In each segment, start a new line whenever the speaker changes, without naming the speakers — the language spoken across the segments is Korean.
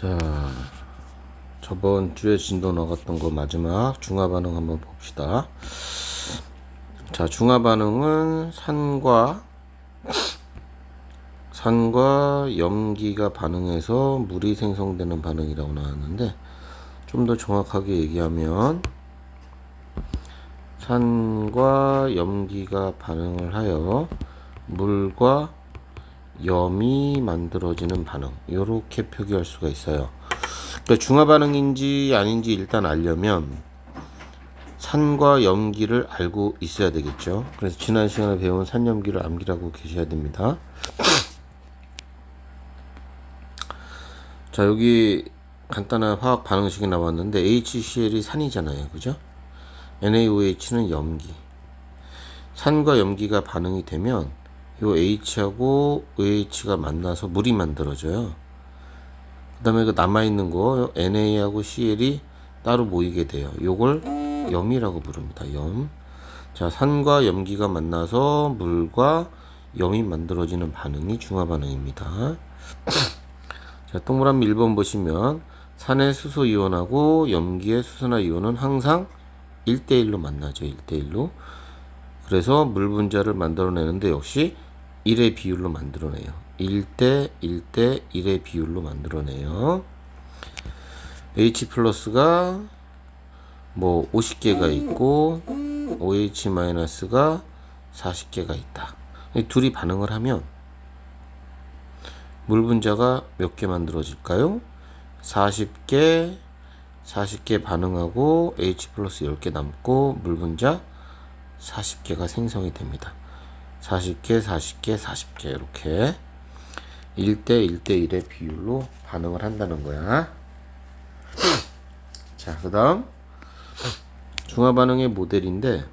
자, 저번 주에 진도 나갔던 거 마지막 중화 반응 한번 봅시다. 자, 중화 반응은 산과 산과 염기가 반응해서 물이 생성되는 반응이라고 나왔는데 좀 더 정확하게 얘기하면 산과 염기가 반응을 하여 물과 염이 만들어지는 반응 이렇게 표기할 수가 있어요. 그러니까 중화 반응인지 아닌지 일단 알려면 산과 염기를 알고 있어야 되겠죠. 그래서 지난 시간에 배운 산염기를 암기하고 계셔야 됩니다. 자 여기 간단한 화학 반응식이 나왔는데 HCl이 산이잖아요, 그죠? NaOH는 염기. 산과 염기가 반응이 되면 요 H하고 OH가 만나서 물이 만들어져요. 그 다음에 그 남아있는 거 Na하고 Cl이 따로 모이게 돼요. 요걸 염이라고 부릅니다. 염. 자, 산과 염기가 만나서 물과 염이 만들어지는 반응이 중화 반응입니다. 자, 동그라미 1번 보시면 산의 수소 이온하고 염기의 수소나 이온은 항상 1대1로 만나죠. 1대1로. 그래서 물 분자를 만들어내는데 역시 1의 비율로 만들어내요. 1대 1대 1의 비율로 만들어내요. H 플러스가 뭐 50개가 있고 OH 마이너스가 40개가 있다. 이 둘이 반응을 하면 물 분자가 몇 개 만들어질까요? 40개 40개 반응하고 H 플러스 10개 남고 물 분자 40개가 생성이 됩니다. 40개, 40개, 40개 이렇게 1대 1대 1의 비율로 반응을 한다는 거야. 자, 그다음 중화 반응의 모델인데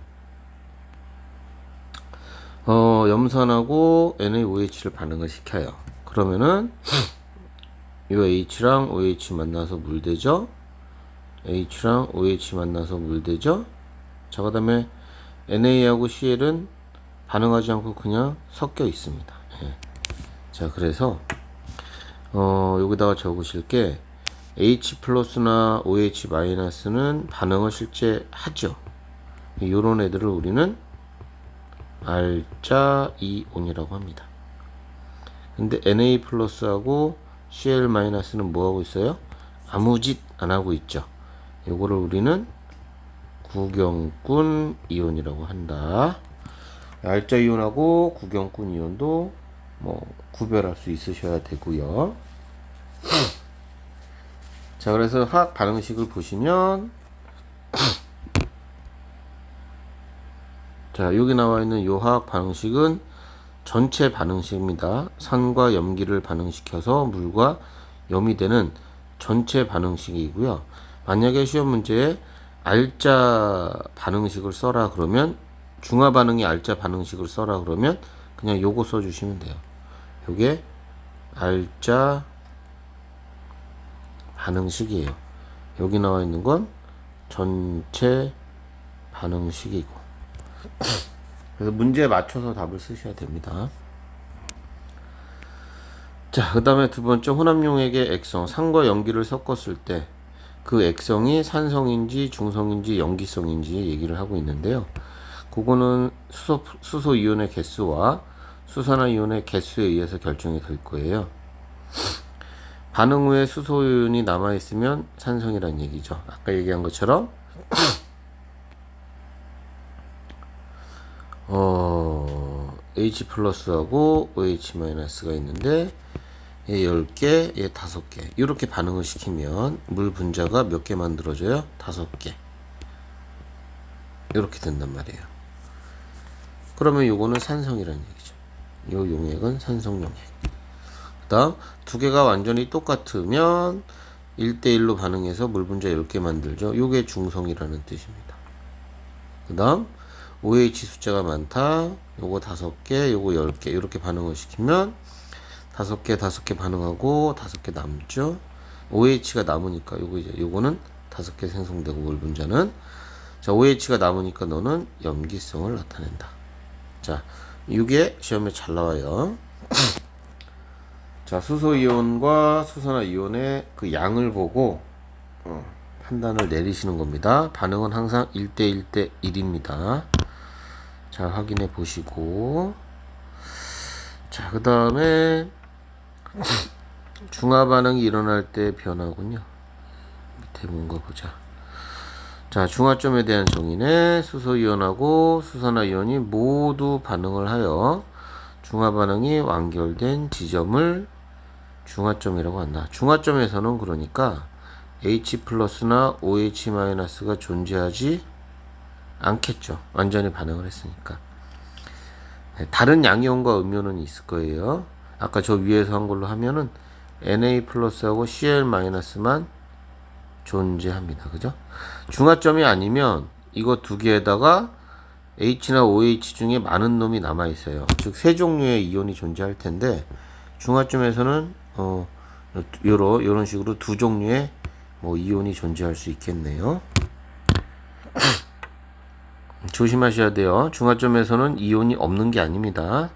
어, 염산하고 NaOH를 반응을 시켜요. 그러면은 이 H랑 OH 만나서 물 되죠? H랑 OH 만나서 물 되죠? 자, 그다음에 Na하고 Cl은 반응하지 않고 그냥 섞여 있습니다. 예. 자, 그래서 어, 여기다가 적으실 게 H 플러스나 OH 마이너스는 반응을 실제 하죠. 이런 애들을 우리는 알자 이온이라고 합니다. 근데 Na 플러스하고 Cl 마이너스는 뭐 하고 있어요? 아무 짓 안 하고 있죠. 요거를 우리는 구경꾼 이온이라고 한다. 알자 이온하고 구경꾼 이온도 뭐 구별할 수 있으셔야 되고요. 자, 그래서 화학 반응식을 보시면 자, 여기 나와 있는 요 화학 반응식은 전체 반응식입니다. 산과 염기를 반응시켜서 물과 염이 되는 전체 반응식이고요. 만약에 시험 문제에 알자 반응식을 써라 그러면 중화 반응이 알자 반응식을 써라 그러면 그냥 요거 써 주시면 돼요. 요게 알자 반응식이에요. 여기 나와 있는 건 전체 반응식이고. 그래서 문제에 맞춰서 답을 쓰셔야 됩니다. 자, 그 다음에 두 번째 혼합용액의 액성, 산과 염기를 섞었을 때 그 액성이 산성인지 중성인지 염기성인지 얘기를 하고 있는데요. 그거는 수소, 수소 이온의 개수와 수산화 이온의 개수에 의해서 결정이 될 거예요. 반응 후에 수소 이온이 남아 있으면 산성이란 얘기죠. 아까 얘기한 것처럼 어, H 플러스하고 OH 마이너스가 있는데 얘 10개, 얘 5개. 이렇게 반응을 시키면 물 분자가 몇 개 만들어져요? 5개. 이렇게 된단 말이에요. 그러면 요거는 산성이라는 얘기죠. 요 용액은 산성 용액. 그다음 두 개가 완전히 똑같으면 1대1로 반응해서 물 분자 10개 만들죠. 요게 중성이라는 뜻입니다. 그다음 OH 숫자가 많다. 요거 5개, 요거 10개. 이렇게 반응을 시키면 5개, 5개 반응하고 5개 남죠. OH가 남으니까 요거 이제 요거는 5개 생성되고 물 분자는 자, OH가 남으니까 너는 염기성을 나타낸다. 자, 이게 시험에 잘 나와요. 자, 수소 이온과 수소나 이온의 그 양을 보고 어, 판단을 내리시는 겁니다. 반응은 항상 1대 1대 1입니다. 자, 확인해 보시고 자, 그 다음에 중화 반응이 일어날 때 변화군요. 밑에 뭔가 보자. 자, 중화점에 대한 정의는 수소 이온하고 수소나 이온이 모두 반응을 하여 중화 반응이 완결된 지점을 중화점이라고 한다. 중화점에서는 그러니까 H 플러스나 OH 마이너스가 존재하지 않겠죠. 완전히 반응을 했으니까. 네, 다른 양이온과 음이온은 있을 거예요. 아까 저 위에서 한 걸로 하면은 Na 플러스하고 Cl 마이너스만 존재합니다. 그죠? 중화점이 아니면 이거 두 개에다가 H나 OH 중에 많은 놈이 남아 있어요. 즉 세 종류의 이온이 존재할 텐데 중화점에서는 어 요런 요런 식으로 두 종류의 뭐 이온이 존재할 수 있겠네요. 조심하셔야 돼요. 중화점에서는 이온이 없는 게 아닙니다.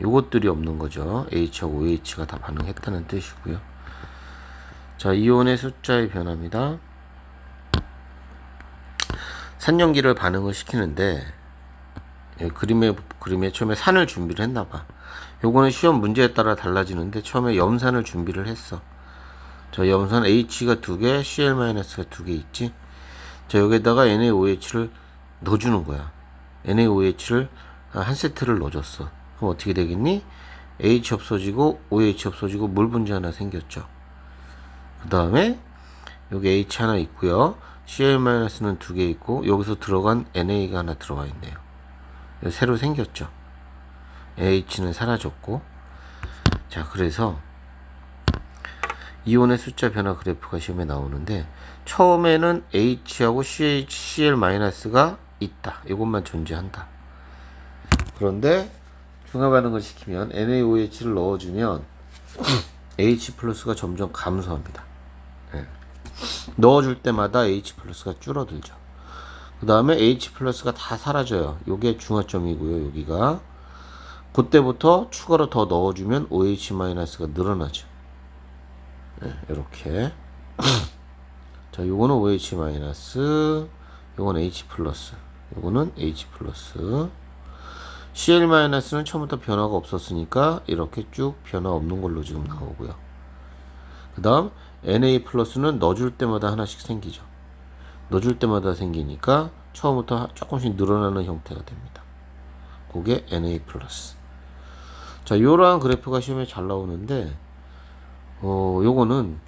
요것들이 없는 거죠. H하고 OH가 다 반응했다는 뜻이고요. 자, 이온의 숫자의 변화입니다. 산연기를 반응을 시키는데 예, 그림에 그림에 처음에 산을 준비를 했나 봐. 요거는 시험 문제에 따라 달라지는데 처음에 염산을 준비를 했어. 저 염산 H가 두 개, Cl-가 두 개 있지. 자, 여기다가 NaOH를 넣어주는 거야. NaOH를 한 세트를 넣어줬어. 그럼 어떻게 되겠니? H 없어지고 OH 없어지고 물 분자 하나 생겼죠. 그 다음에 여기 H 하나 있고요. Cl-는 두 개 있고 여기서 들어간 NA가 하나 들어가 있네요. 새로 생겼죠. H는 사라졌고 자 그래서 이온의 숫자 변화 그래프가 시험에 나오는데 처음에는 H하고 Cl-가 있다. 이것만 존재한다. 그런데 중화 반응을 시키면 NaOH를 넣어주면 H 플러스가 점점 감소합니다. 예. 넣어줄 때마다 H 플러스가 줄어들죠. 그 다음에 H 플러스가 다 사라져요. 요게 중화점이고요. 여기가 그때부터 추가로 더 넣어주면 OH 마이너스가 늘어나죠. 네, 이렇게. 자, 요거는 OH 마이너스, 요거는 H 플러스, 요거는 H 플러스. CL 마이너스는 처음부터 변화가 없었으니까 이렇게 쭉 변화 없는 걸로 지금 나오고요. 그 다음 NA 플러스는 넣어줄 때마다 하나씩 생기죠. 넣어줄 때마다 생기니까 처음부터 조금씩 늘어나는 형태가 됩니다. 그게 NA 플러스. 자, 요러한 그래프가 시험에 잘 나오는데, 어, 요거는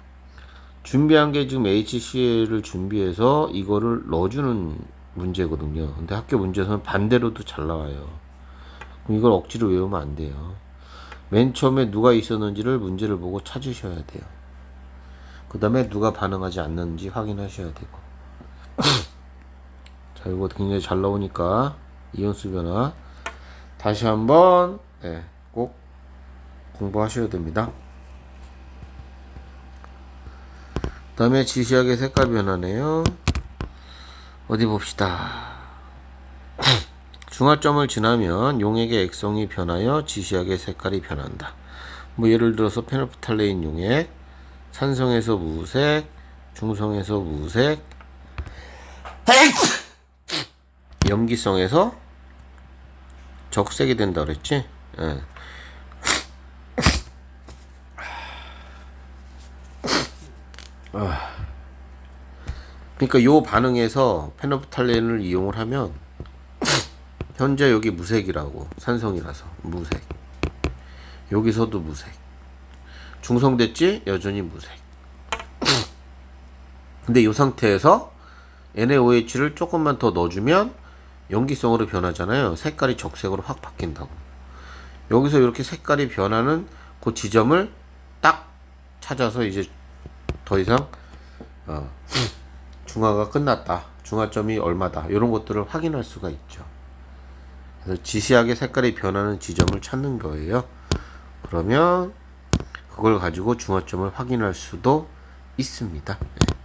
준비한 게 지금 HCL을 준비해서 이거를 넣어주는 문제거든요. 근데 학교 문제에서는 반대로도 잘 나와요. 그럼 이걸 억지로 외우면 안 돼요. 맨 처음에 누가 있었는지를 문제를 보고 찾으셔야 돼요. 그 다음에 누가 반응하지 않는지 확인하셔야 되고. 자, 이거 굉장히 잘 나오니까 이온수 변화 다시 한번 네, 꼭 공부하셔야 됩니다. 그 다음에 지시하게 색깔 변화네요. 어디 봅시다. 중화점을 지나면 용액의 액성이 변하여 지시하게 색깔이 변한다. 뭐 예를 들어서 페노프탈레인 용액, 산성에서 무색, 중성에서 무색, 염기성에서 적색이 된다 그랬지? 예. 아. 그러니까 요 반응에서 페노프탈렌을 이용을 하면 현재 여기 무색이라고 산성이라서 무색 여기서도 무색 중성됐지? 여전히 무색. 근데 이 상태에서 NaOH를 조금만 더 넣어주면 연기성으로 변하잖아요. 색깔이 적색으로 확 바뀐다고. 여기서 이렇게 색깔이 변하는 그 지점을 딱 찾아서 이제 더 이상 어, 중화가 끝났다. 중화점이 얼마다. 이런 것들을 확인할 수가 있죠. 그래서 지시하게 색깔이 변하는 지점을 찾는 거예요. 그러면 그걸 가지고 중화점을 확인할 수도 있습니다. 네.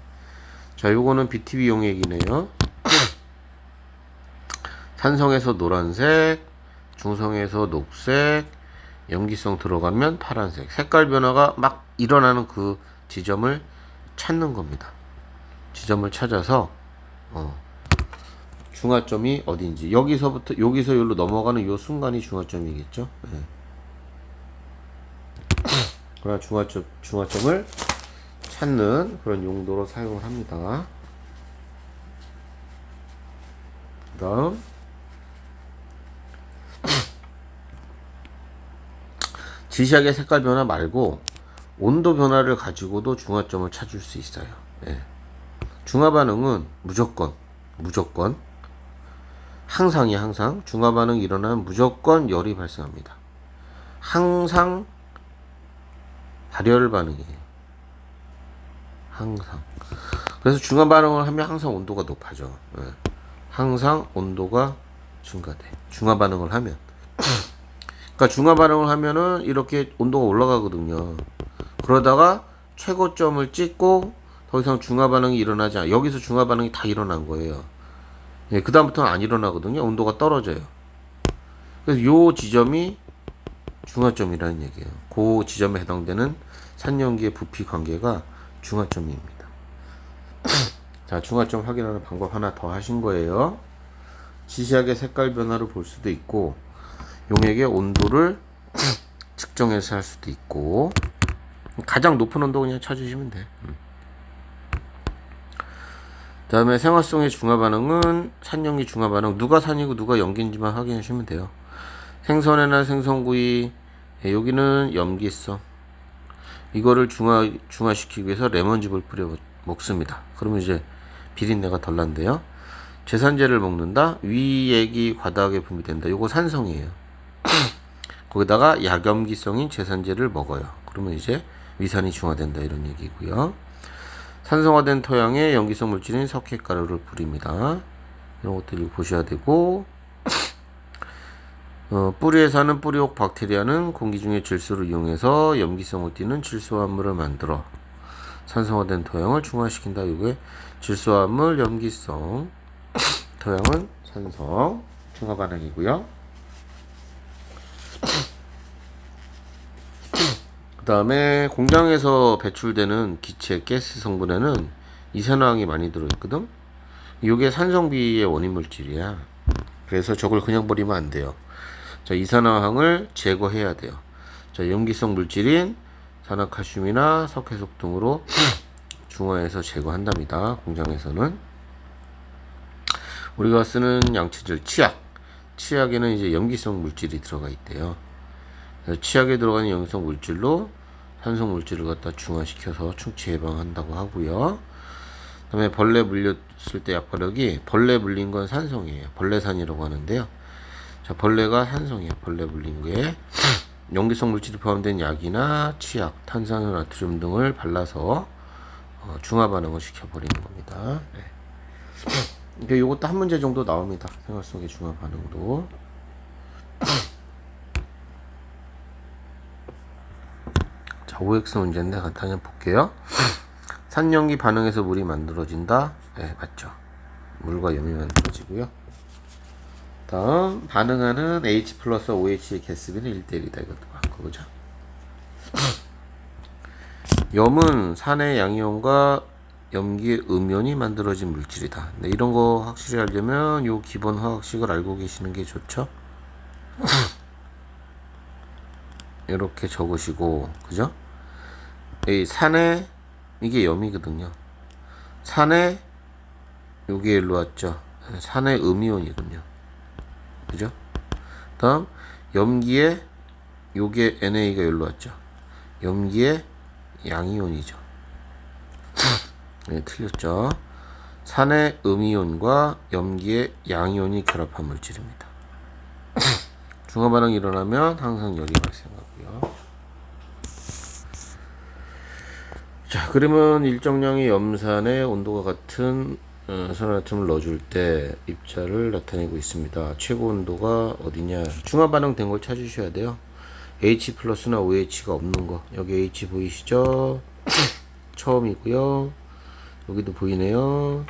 자, 요거는 BTB 용액이네요. 산성에서 노란색, 중성에서 녹색, 염기성 들어가면 파란색. 색깔 변화가 막 일어나는 그 지점을 찾는 겁니다. 지점을 찾아서 어, 중화점이 어딘지 여기서부터 여기서 여기로 넘어가는 요 순간이 중화점이겠죠. 예. 그러나 중화점 중화점을 찾는 그런 용도로 사용을 합니다. 그 다음 지시하게 색깔 변화 말고 온도 변화를 가지고도 중화점을 찾을 수 있어요. 예. 중화 반응은 무조건 무조건 항상이 항상 중화 반응이 일어나면 무조건 열이 발생합니다. 항상 발열 반응이에요. 항상. 그래서 중화 반응을 하면 항상 온도가 높아져. 예. 항상 온도가 증가돼. 중화 반응을 하면. 그러니까 중화 반응을 하면은 이렇게 온도가 올라가거든요. 그러다가 최고점을 찍고 더 이상 중화 반응이 일어나지 않아. 여기서 중화 반응이 다 일어난 거예요. 예, 그다음부터는 안 일어나거든요. 온도가 떨어져요. 그래서 요 지점이 중화점이라는 얘기예요. 그 지점에 해당되는 산연기의 부피 관계가 중화점입니다. 자, 중화점 확인하는 방법 하나 더 하신 거예요. 지시하게 색깔 변화를 볼 수도 있고 용액의 온도를 측정해서 할 수도 있고 가장 높은 온도 그냥 찾으시면 돼. 음. 다음에 생활성의 중화 반응은 산연기 중화 반응 누가 산이고 누가 염기인지만 확인하시면 돼요. 생선회나 생선구이 예, 여기는 염기성 이거를 중화 중화시키기 위해서 레몬즙을 뿌려 먹습니다. 그러면 이제 비린내가 덜 난대요. 제산제를 먹는다 위액이 과다하게 분비된다. 이거 산성이에요. 거기다가 약염기성인 제산제를 먹어요. 그러면 이제 위산이 중화된다 이런 얘기고요. 산성화된 토양에 염기성 물질인 석회가루를 뿌립니다. 이런 것들 보셔야 되고 어, 뿌리에 사는 뿌리옥 박테리아는 공기 중의 질소를 이용해서 염기성을 띠는 질소화합물을 만들어 산성화된 토양을 중화시킨다. 이게 질소화합물 염기성 토양은 산성 중화 반응이고요. 그 다음에 공장에서 배출되는 기체 가스 성분에는 이산화황이 많이 들어있거든. 이게 산성비의 원인 물질이야. 그래서 저걸 그냥 버리면 안 돼요. 자, 이산화황을 제거해야 돼요. 자, 염기성 물질인 산화칼슘이나 석회속 등으로 중화해서 제거한답니다. 공장에서는 우리가 쓰는 양치질 치약, 치약에는 이제 염기성 물질이 들어가 있대요. 치약에 들어가는 염기성 물질로 산성 물질을 갖다 중화시켜서 충치 예방한다고 하고요. 그다음에 벌레 물렸을 때 약발력이 벌레 물린 건 산성이에요. 벌레산이라고 하는데요. 자, 벌레가 산성이에요. 벌레 물린 거에 용기성 물질이 포함된 약이나 치약, 탄산화 나트륨 등을 발라서 어, 중화 반응을 시켜버리는 겁니다. 네. 이게 요것도 한 문제 정도 나옵니다. 생활 속의 중화 반응도. 자, OX 문제인데 간단히 볼게요. 산연기 반응에서 물이 만들어진다. 네, 맞죠. 물과 염이 만들어지고요. 다음 반응하는 H 플러스 OH의 개수비는 1대1이다. 이것도 맞고 그죠? 염은 산의 양이온과 염기의 음이온이 만들어진 물질이다. 네, 이런 거 확실히 알려면 요 기본 화학식을 알고 계시는 게 좋죠? 이렇게 적으시고 그죠? 이 산에 이게 염이거든요. 산에 요게 일로 왔죠. 산의 음이온이군요. 그죠? 다음 염기에 요게 NA가 여기로 왔죠. 염기에 양이온이죠. 네, 틀렸죠. 산의 음이온과 염기의 양이온이 결합한 물질입니다. 중화 반응이 일어나면 항상 열이 발생하고요. 자, 그러면 일정량의 염산에 온도가 같은 어, 어, 산화아톰을 넣어줄 때 입자를 나타내고 있습니다. 최고 온도가 어디냐? 중화 반응된 걸 찾으셔야 돼요. H 플러스나 OH가 없는 거. 여기 H 보이시죠? 처음이고요. 여기도 보이네요.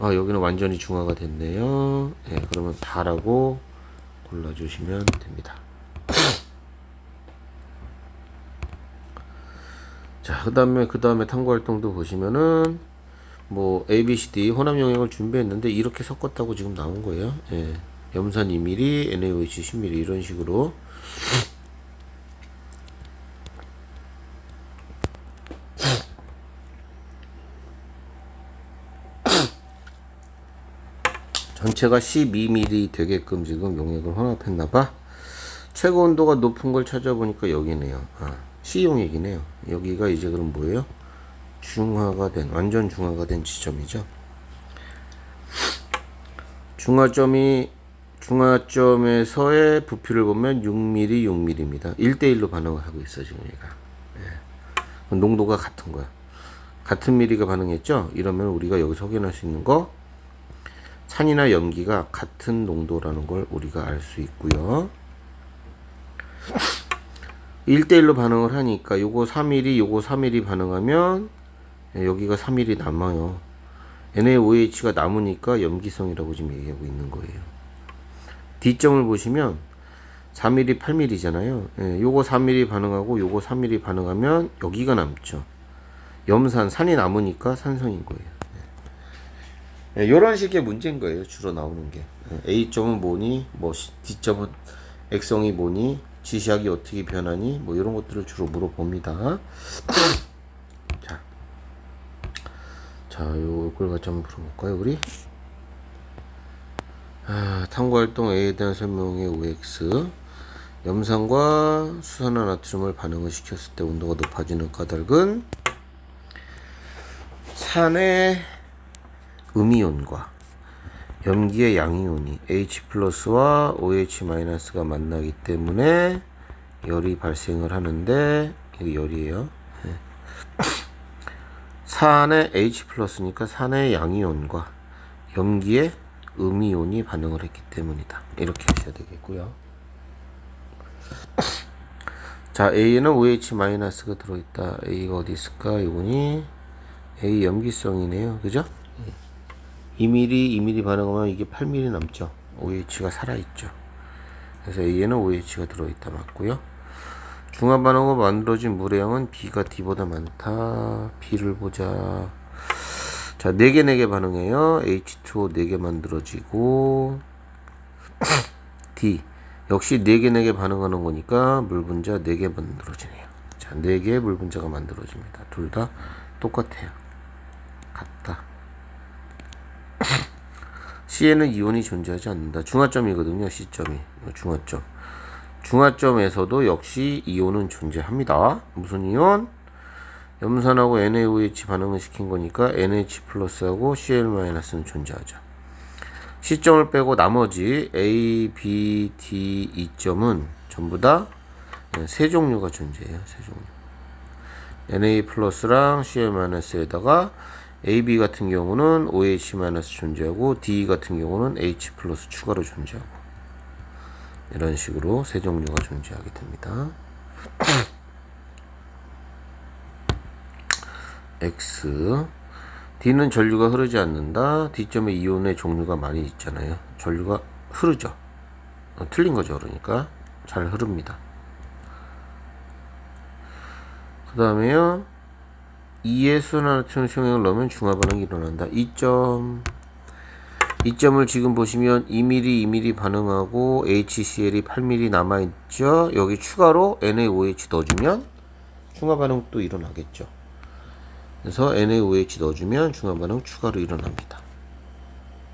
아 여기는 완전히 중화가 됐네요. 예, 네, 그러면 다라고 골라주시면 됩니다. 자, 그 다음에, 그 다음에 탐구 활동도 보시면은, 뭐 A, B, C, D 혼합 영역을 준비했는데 이렇게 섞었다고 지금 나온 거예요. 예. 염산 2mm, NaOH 10mm 이런 식으로 전체가 12mm 되게끔 지금 용액을 혼합했나 봐. 최고 온도가 높은 걸 찾아보니까 여기네요. 아, C 용액이네요. 여기가 이제 그럼 뭐예요? 중화가 된, 완전 중화가 된 지점이죠. 중화점이, 중화점에서의 부피를 보면 6mm, 6mm입니다. 1대1로 반응을 하고 있어, 지금 얘가. 예. 농도가 같은 거야. 같은 미리가 반응했죠? 이러면 우리가 여기서 확인할 수 있는 거, 산이나 염기가 같은 농도라는 걸 우리가 알 수 있고요. 1대1로 반응을 하니까 요거 3mm, 요거 3mm 반응하면 예, 여기가 3mm 남아요. NaOH가 남으니까 염기성이라고 지금 얘기하고 있는 거예요. D점을 보시면 4mm, 8mm잖아요. 예, 요거 4mm 반응하고 요거 3mm 반응하면 여기가 남죠. 염산, 산이 남으니까 산성인 거예요. 예, 이런 식의 문제인 거예요. 주로 나오는 게. 예, A점은 뭐니? 뭐 D점은 액성이 뭐니? 지시학이 어떻게 변하니? 뭐 이런 것들을 주로 물어봅니다. 자, 자, 요걸 같이 한번 풀어볼까요, 우리? 아, 탐구활동 A에 대한 설명의 OX. 염산과 수산화 나트륨을 반응을 시켰을 때 온도가 높아지는 까닭은 산의 음이온과 염기의 양이온이 H 플러스와 OH 마이너스가 만나기 때문에 열이 발생을 하는데 이게 열이에요. 네. 산의 H 플러스니까 산의 양이온과 염기의 음이온이 반응을 했기 때문이다. 이렇게 하셔야 되겠고요. 자, A에는 OH 마이너스가 들어있다. A가 어디 있을까? 이거니 A 염기성이네요. 그죠? 2mm, 2mm 반응하면 이게 8mm 남죠. OH가 살아있죠. 그래서 A에는 OH가 들어있다 맞고요. 중화 반응으로 만들어진 물의 양은 B가 D보다 많다. B를 보자. 자, 4개, 4개 반응해요. H2O 4개 만들어지고, D. 역시 4개, 4개 반응하는 거니까 물 분자 4개 만들어지네요. 자, 4개의 물 분자가 만들어집니다. 둘 다 똑같아요. 같다. C에는 이온이 존재하지 않는다. 중화점이거든요. C점이. 중화점. 중화점에서도 역시 이온은 존재합니다. 무슨 이온? 염산하고 NaOH 반응을 시킨 거니까 NH 플러스하고 Cl-는 존재하죠. C점을 빼고 나머지 A, B, D, E점은 전부 다 세 종류가 존재해요. 세 종류. Na 플러스랑 Cl-에다가 AB 같은 경우는 OH 존재하고 D 같은 경우는 H 플러스 추가로 존재하고 이런 식으로 세 종류가 존재하게 됩니다. X D는 전류가 흐르지 않는다. D점에 이온의 종류가 많이 있잖아요. 전류가 흐르죠. 어, 틀린 거죠. 그러니까 잘 흐릅니다. 그 다음에요. 2의 수나트륨 성형을 넣으면 중화 반응이 일어난다. 2점. 2점을 지금 보시면 2mm, 2mm 반응하고 HCl이 8mm 남아있죠. 여기 추가로 NaOH 넣어주면 중화 반응 또 일어나겠죠. 그래서 NaOH 넣어주면 중화 반응 추가로 일어납니다.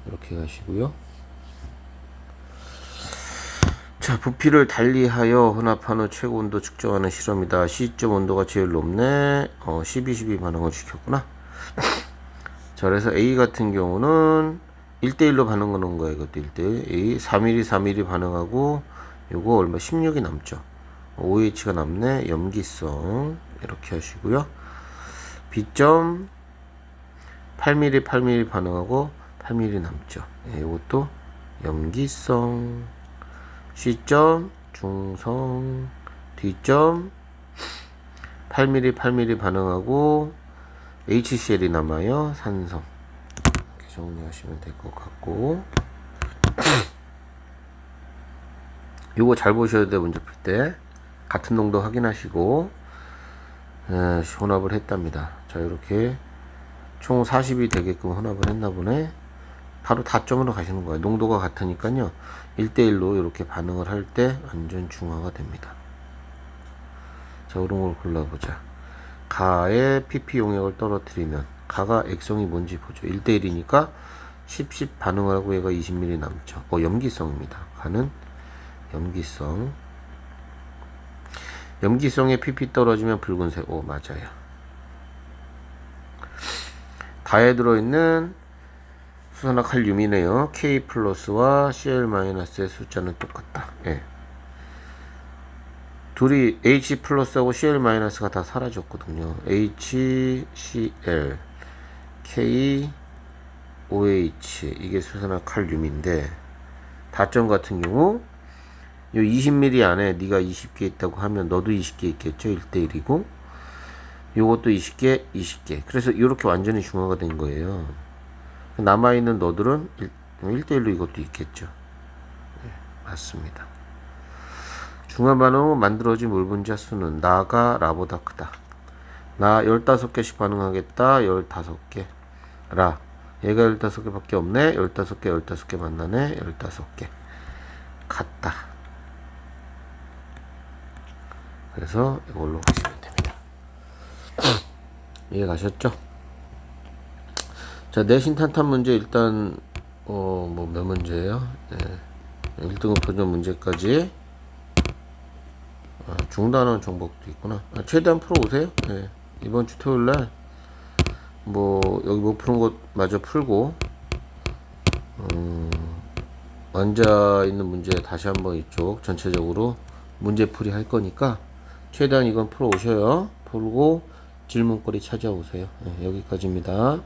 이렇게 가시고요. 자, 부피를 달리하여 혼합한 후 최고 온도 측정하는 실험이다. C점 온도가 제일 높네. 어, 12, 12 반응을 시켰구나. 자, 그래서 A 같은 경우는 1대1로 반응하는 거예요. 이것도 1대1. A 3mm, 3mm 반응하고 요거 얼마 16이 남죠. OH가 남네. 염기성. 이렇게 하시고요. B점 8mm, 8mm 반응하고 8mm 남죠. 예, 이것도 염기성. C점 중성 D점 8mm 8mm 반응하고 HCl이 남아요 산성 정리하시면 될 것 같고 요거 잘 보셔야 돼요 문제 풀때 같은 농도 확인하시고 에, 혼합을 했답니다. 자, 이렇게 총 40이 되게끔 혼합을 했나 보네. 바로 다점으로 가시는 거예요. 농도가 같으니까요. 1대1로 이렇게 반응을 할 때 완전 중화가 됩니다. 자, 그런 걸 골라보자. 가의 PP 용액을 떨어뜨리면 가가 액성이 뭔지 보죠. 1대1이니까 10, 10 반응을 하고 얘가 20ml 남죠. 어, 염기성입니다. 가는 염기성. 염기성에 PP 떨어지면 붉은색. 오, 맞아요. 다에 들어있는 수산화 칼륨이네요. K 플러스와 Cl 마이너스의 숫자는 똑같다. 예. 둘이 H 플러스하고 Cl 마이너스가 다 사라졌거든요. HCl, K, OH 이게 수산화 칼륨인데 다점 같은 경우 요 20ml 안에 네가 20개 있다고 하면 너도 20개 있겠죠. 1대1이고 요것도 20개, 20개. 그래서 이렇게 완전히 중화가 된 거예요. 남아있는 너들은 1, 대 1로 이것도 있겠죠. 네, 맞습니다. 중화 반응으로 만들어진 물 분자 수는 나가 라보다 크다. 나 15개씩 반응하겠다. 15개. 라. 얘가 15개 밖에 없네. 15개, 15개 만나네. 15개. 같다. 그래서 이걸로 하시면 됩니다. 이해 가셨죠? 자, 내신 탄탄 문제 일단 어, 뭐 몇 문제예요? 네. 1등급 도전 문제까지 아, 중단원 정복도 있구나. 아, 최대한 풀어 오세요. 네. 이번 주 토요일 날 뭐 여기 못 푸는 것 마저 풀고 음, 앉아 있는 문제 다시 한번 이쪽 전체적으로 문제풀이 할 거니까 최대한 이건 풀어 오셔요. 풀고 질문거리 찾아오세요. 네, 여기까지입니다.